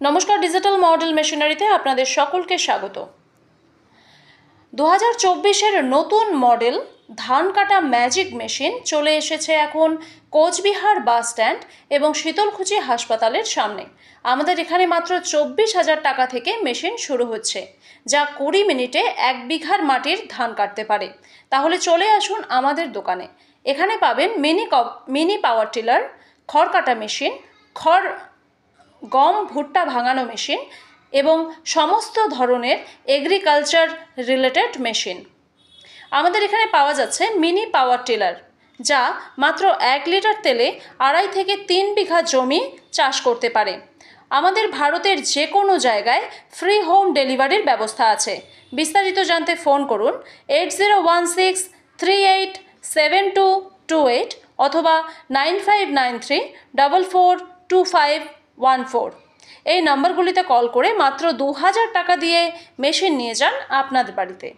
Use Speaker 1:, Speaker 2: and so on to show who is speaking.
Speaker 1: নমস্কার digital model মেশিনারিতে আপনাদের সকলকে স্বাগত। দু হাজার চব্বিশের নতুন মডেল ধান কাটা ম্যাজিক মেশিন চলে এসেছে এখন কোচবিহার বাস স্ট্যান্ড এবং শীতলকুচি হাসপাতালের সামনে। আমাদের এখানে মাত্র চব্বিশ হাজার টাকা থেকে মেশিন শুরু হচ্ছে, যা কুড়ি মিনিটে এক বিঘার মাটির ধান কাটতে পারে। তাহলে চলে আসুন আমাদের দোকানে। এখানে পাবেন মিনি মিনি পাওয়ার টিলার, খড় কাটা মেশিন, খড় গম, ভুট্টা ভাঙানো মেশিন এবং সমস্ত ধরনের এগ্রিকালচার রিলেটেড মেশিন আমাদের এখানে পাওয়া যাচ্ছে মিনি পাওয়ার টিলার যা মাত্র এক লিটার তেলে আড়াই থেকে তিন বিঘা জমি চাষ করতে পারে। আমাদের ভারতের যে কোনো জায়গায় ফ্রি হোম ডেলিভারির ব্যবস্থা আছে। বিস্তারিত জানতে ফোন করুন eight zero one six three eight seven two two eight অথবা nine five nine three double four two five one four. এই নম্বরগুলিতে কল করে মাত্র দু হাজার টাকা দিয়ে মেশিন নিয়ে যান আপনাদের বাড়িতে।